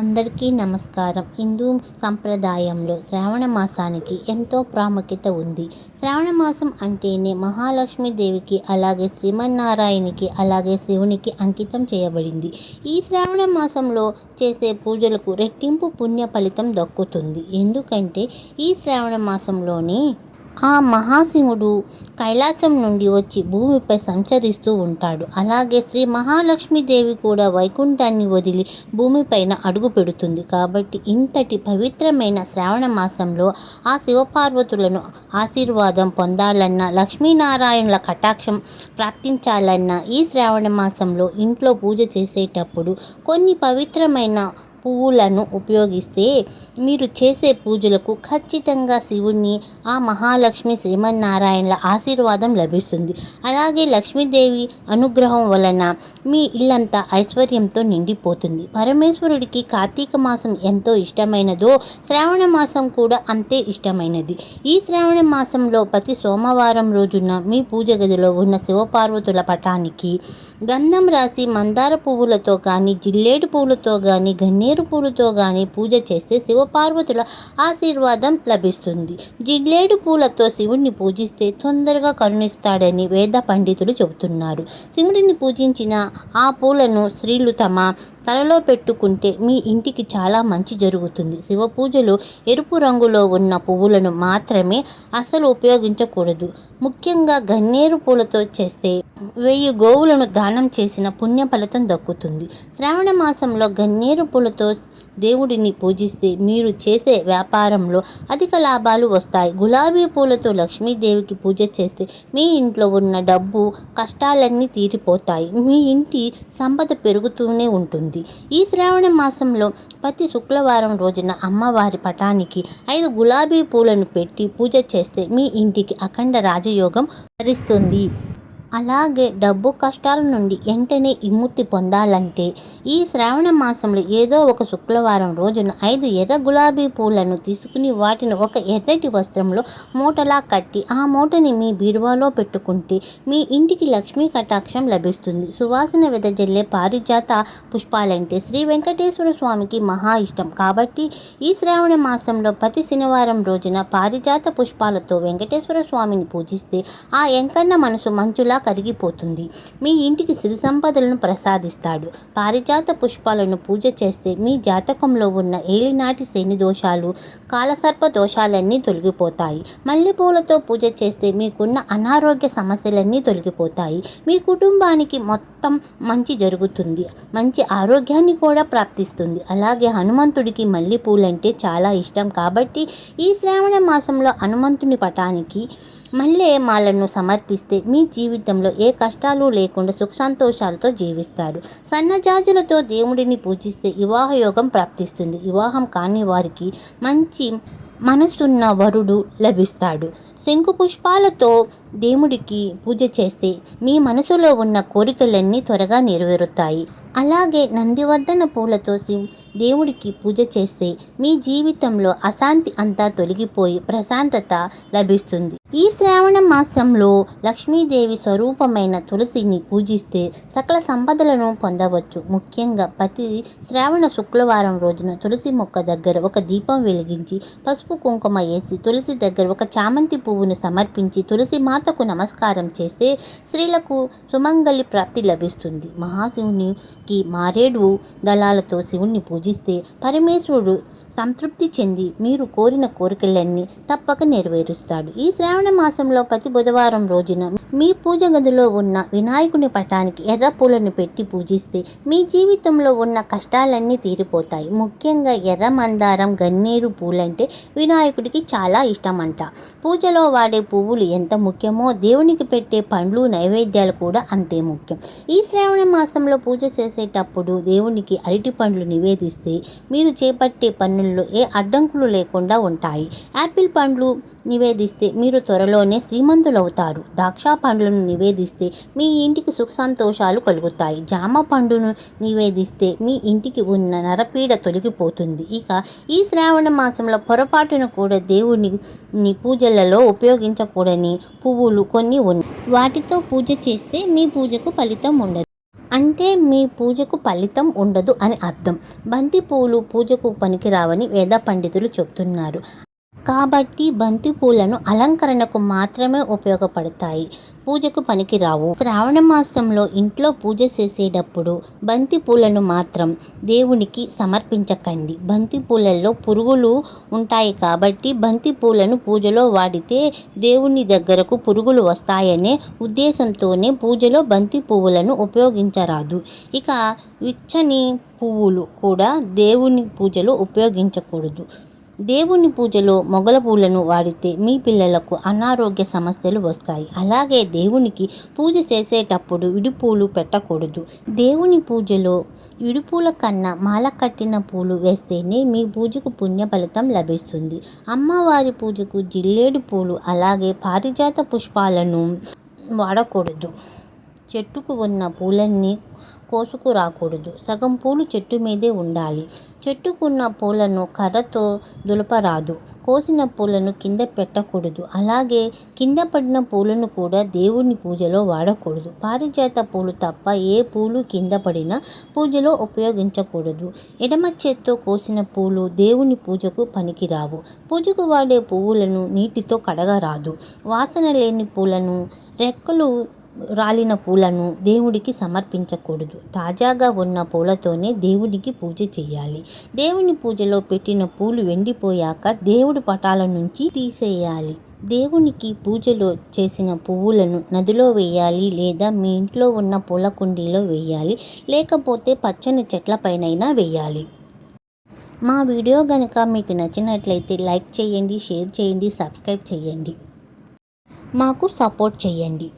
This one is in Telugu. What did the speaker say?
అందరికీ నమస్కారం. హిందూ సంప్రదాయంలో శ్రావణ మాసానికి ఎంతో ప్రాముఖ్యత ఉంది. శ్రావణ మాసం అంటేనే మహాలక్ష్మీదేవికి అలాగే శ్రీమన్నారాయణకి అలాగే శివునికి అంకితం చేయబడింది. ఈ శ్రావణ మాసంలో చేసే పూజలకు రెట్టింపు పుణ్య ఫలితం దక్కుతుంది. ఎందుకంటే ఈ శ్రావణ మాసంలోని ఆ మహాశివుడు కైలాసం నుండి వచ్చి భూమిపై సంచరిస్తూ ఉంటాడు. అలాగే శ్రీ మహాలక్ష్మీదేవి కూడా వైకుంఠాన్ని వదిలి భూమిపైన అడుగు పెడుతుంది. కాబట్టి ఇంతటి పవిత్రమైన శ్రావణ మాసంలో ఆ శివపార్వతులను ఆశీర్వాదం పొందాలన్నా లక్ష్మీనారాయణుల కటాక్షం ప్రాప్తించాలన్నా ఈ శ్రావణ మాసంలో ఇంట్లో పూజ చేసేటప్పుడు కొన్ని పవిత్రమైన పువ్వులను ఉపయోగిస్తే మీరు చేసే పూజలకు ఖచ్చితంగా శివుణ్ణి ఆ మహాలక్ష్మి శ్రీమన్నారాయణల ఆశీర్వాదం లభిస్తుంది. అలాగే లక్ష్మీదేవి అనుగ్రహం వలన మీ ఇల్లంతా ఐశ్వర్యంతో నిండిపోతుంది. పరమేశ్వరుడికి కార్తీక మాసం ఎంతో ఇష్టమైనదో శ్రావణ మాసం కూడా అంతే ఇష్టమైనది. ఈ శ్రావణ మాసంలో ప్రతి సోమవారం రోజున మీ పూజ గదిలో ఉన్న శివపార్వతుల పటానికి గంధం రాసి మందార పువ్వులతో కానీ జిల్లేడు పువ్వులతో కానీ గన్నేరు పూలతో కానీ పూజ చేస్తే శివపార్వతుల ఆశీర్వాదం లభిస్తుంది. జిల్లేడు పూలతో శివుణ్ణి పూజిస్తే తొందరగా కరుణిస్తాడని వేద పండితులు చెబుతున్నారు శివుడిని పూజించిన ఆ పూలను స్త్రీలు తమ తలలో పెట్టుకుంటే మీ ఇంటికి చాలా మంచి జరుగుతుంది. శివ పూజలో ఎరుపు రంగులో ఉన్న పువ్వులను మాత్రమే అసలు ఉపయోగించకూడదు. ముఖ్యంగా గన్నేరు పూలతో చేస్తే వెయ్యి గోవులను దానం చేసిన పుణ్య ఫలితం దక్కుతుంది. శ్రావణ మాసంలో గన్నేరు పూలతో దేవుడిని పూజిస్తే మీరు చేసే వ్యాపారంలో అధిక లాభాలు వస్తాయి. గులాబీ పూలతో లక్ష్మీదేవికి పూజ చేస్తే మీ ఇంట్లో ఉన్న డబ్బు కష్టాలన్నీ తీరిపోతాయి. మీ ఇంటి సంపద పెరుగుతూనే ఉంటుంది. ఈ శ్రావణ మాసంలో ప్రతి శుక్రవారం రోజున అమ్మవారి పటానికి ఐదు గులాబీ పూలను పెట్టి పూజ చేస్తే మీ ఇంటికి అఖండ రాజయోగం వరిస్తుంది. అలాగే డబ్బు కష్టాల నుండి వెంటనే విముక్తి పొందాలంటే ఈ శ్రావణ మాసంలో ఏదో ఒక శుక్రవారం రోజున ఐదు ఎర్ర గులాబీ పూలను తీసుకుని వాటిని ఒక ఎర్రటి వస్త్రంలో మూటలా కట్టి ఆ మూటని మీ బీరువాలో పెట్టుకుంటే మీ ఇంటికి లక్ష్మీ కటాక్షం లభిస్తుంది. సువాసన వెదజల్లే పారిజాత పుష్పాలంటే శ్రీ వెంకటేశ్వర స్వామికి మహా ఇష్టం. కాబట్టి ఈ శ్రావణ మాసంలో ప్రతి శనివారం రోజున పారిజాత పుష్పాలతో వెంకటేశ్వర స్వామిని పూజిస్తే ఆ ఎంకన్న మనసు మంచులా కరిగిపోతుంది. మీ ఇంటికి సిరి సంపదలను ప్రసాదిస్తాడు. పారిజాత పుష్పాలను పూజ చేస్తే మీ జాతకంలో ఉన్న ఏలినాటి శని దోషాలు కాలసర్ప దోషాలన్నీ తొలగిపోతాయి. మల్లెపూలతో పూజ చేస్తే మీకున్న అనారోగ్య సమస్యలన్నీ తొలగిపోతాయి. మీ కుటుంబానికి మొత్తం మంచి జరుగుతుంది. మంచి ఆరోగ్యాన్ని కూడా ప్రాప్తిస్తుంది. అలాగే హనుమంతుడికి మల్లెపూలంటే చాలా ఇష్టం. కాబట్టి ఈ శ్రావణ మాసంలో హనుమంతుని పటానికి మల్లె మాలను సమర్పిస్తే మీ జీవితంలో ఏ కష్టాలు లేకుండా సుఖసంతోషాలతో జీవిస్తారు. సన్నజాజులతో దేవుడిని పూజిస్తే వివాహ యోగం ప్రాప్తిస్తుంది. వివాహం కాని వారికి మంచి మనసున్న వరుడు లభిస్తాడు. శంకు పుష్పాలతో దేవుడికి పూజ చేస్తే మీ మనసులో ఉన్న కోరికలన్నీ త్వరగా నెరవేరుతాయి. అలాగే నందివర్ధన పూలతో దేవుడికి పూజ చేస్తే మీ జీవితంలో అశాంతి అంతా తొలగిపోయి ప్రశాంతత లభిస్తుంది. ఈ శ్రావణ మాసంలో లక్ష్మీదేవి స్వరూపమైన తులసిని పూజిస్తే సకల సంపదలను పొందవచ్చు. ముఖ్యంగా ప్రతి శ్రావణ శుక్రవారం రోజున తులసి మొక్క దగ్గర ఒక దీపం వెలిగించి పసుపు కుంకుమ వేసి తులసి దగ్గర ఒక చామంతి పువ్వును సమర్పించి తులసి మాతకు నమస్కారం చేస్తే స్త్రీలకు సుమంగళి ప్రాప్తి లభిస్తుంది. మహాశివునికి మారేడు దళాలతో శివుణ్ణి పూజిస్తే పరమేశ్వరుడు సంతృప్తి చెంది మీరు కోరిన కోరికలన్నీ తప్పక నెరవేరుస్తాడు. ఈ శ్రావణ మాసంలో ప్రతి బుధవారం రోజున మీ పూజ గదిలో ఉన్న వినాయకుని పటానికి ఎర్ర పూలను పెట్టి పూజిస్తే మీ జీవితంలో ఉన్న కష్టాలన్నీ తీరిపోతాయి. ముఖ్యంగా ఎర్ర మందారం గన్నేరు పూలంటే వినాయకుడికి చాలా ఇష్టమంట. పూజలో వాడే పువ్వులు ఎంత ముఖ్యమో దేవునికి పెట్టే పండ్లు నైవేద్యాలు కూడా అంతే ముఖ్యం. ఈ శ్రావణ మాసంలో పూజ చేసేటప్పుడు దేవునికి అరటి పండ్లు నివేదిస్తే మీరు చేపట్టే పనుల్లో ఏ అడ్డంకులు లేకుండా ఉంటాయి. యాపిల్ పండ్లు నివేదిస్తే మీరు త్వరలోనే శ్రీమంతులవుతారు. ద్రాక్ష పండ్లను నివేదిస్తే మీ ఇంటికి సుఖ సంతోషాలు కలుగుతాయి. జామ పండును నివేదిస్తే మీ ఇంటికి ఉన్న నరపీడ తొలగిపోతుంది. ఇక ఈ శ్రావణ మాసంలో పొరపాటును కూడా దేవుని పూజలలో ఉపయోగించకూడని పువ్వులు కొన్ని ఉన్నాయి వాటితో పూజ చేస్తే మీ పూజకు ఫలితం ఉండదు. అంటే మీ పూజకు ఫలితం ఉండదు అని అర్థం. బంతి పూలు పూజకు పనికిరావని వేద పండితులు చెప్తున్నారు. కాబట్టి బంతి పూలను అలంకరణకు మాత్రమే ఉపయోగపడతాయి. పూజకు పనికిరావు. శ్రావణ మాసంలో ఇంట్లో పూజ చేసేటప్పుడు బంతి పూలను మాత్రం దేవునికి సమర్పించకండి. బంతి పూలల్లో పురుగులు ఉంటాయి కాబట్టి బంతి పూలను పూజలో వాడితే దేవుని దగ్గరకు పురుగులు వస్తాయనే ఉద్దేశంతోనే పూజలో బంతి పువ్వులను ఉపయోగించరాదు. ఇక విచ్చని పువ్వులు కూడా దేవుని పూజలో ఉపయోగించకూడదు. దేవుని పూజలో మొగల పూలను వాడితే మీ పిల్లలకు అనారోగ్య సమస్యలు వస్తాయి. అలాగే దేవునికి పూజ చేసేటప్పుడు విడిపూలు పెట్టకూడదు. దేవుని పూజలో విడిపూల కన్నా మాల కట్టిన పూలు వేస్తేనే మీ పూజకు పుణ్య ఫలితం లభిస్తుంది. అమ్మవారి పూజకు జిల్లేడు పూలు అలాగే పారిజాత పుష్పాలను వాడకూడదు. చెట్టుకు ఉన్న పూలన్నీ కోసుకురాకూడదు సగం పూలు చెట్టు మీదే ఉండాలి. చెట్టుకున్న పూలను కర్రతో దులపరాదు. కోసిన పూలను కింద పెట్టకూడదు. అలాగే కింద పడిన పూలను కూడా దేవుని పూజలో వాడకూడదు. పారిజాత పూలు తప్ప ఏ పూలు కింద పడినా పూజలో ఉపయోగించకూడదు. ఎడమ చేత్తో కోసిన పూలు దేవుని పూజకు పనికిరావు. పూజకు వాడే పువ్వులను నీటితో కడగరాదు. వాసన లేని పూలను రెక్కలు రాలిన పూలను దేవుడికి సమర్పించకూడదు. తాజాగా ఉన్న పూలతోనే దేవుడికి పూజ చేయాలి. దేవుని పూజలో పెట్టిన పూలు ఎండిపోయాక దేవుడి పటాల నుంచి తీసేయాలి. దేవునికి పూజలో చేసిన పువ్వులను నదిలో వేయాలి లేదా మీ ఇంట్లో ఉన్న పూల కుండీలో వేయాలి లేకపోతే పచ్చని చెట్లపైనైనా వేయాలి. మా వీడియో కనుక మీకు నచ్చినట్లయితే లైక్ చేయండి షేర్ చేయండి సబ్స్క్రైబ్ చేయండి. మాకు సపోర్ట్ చేయండి.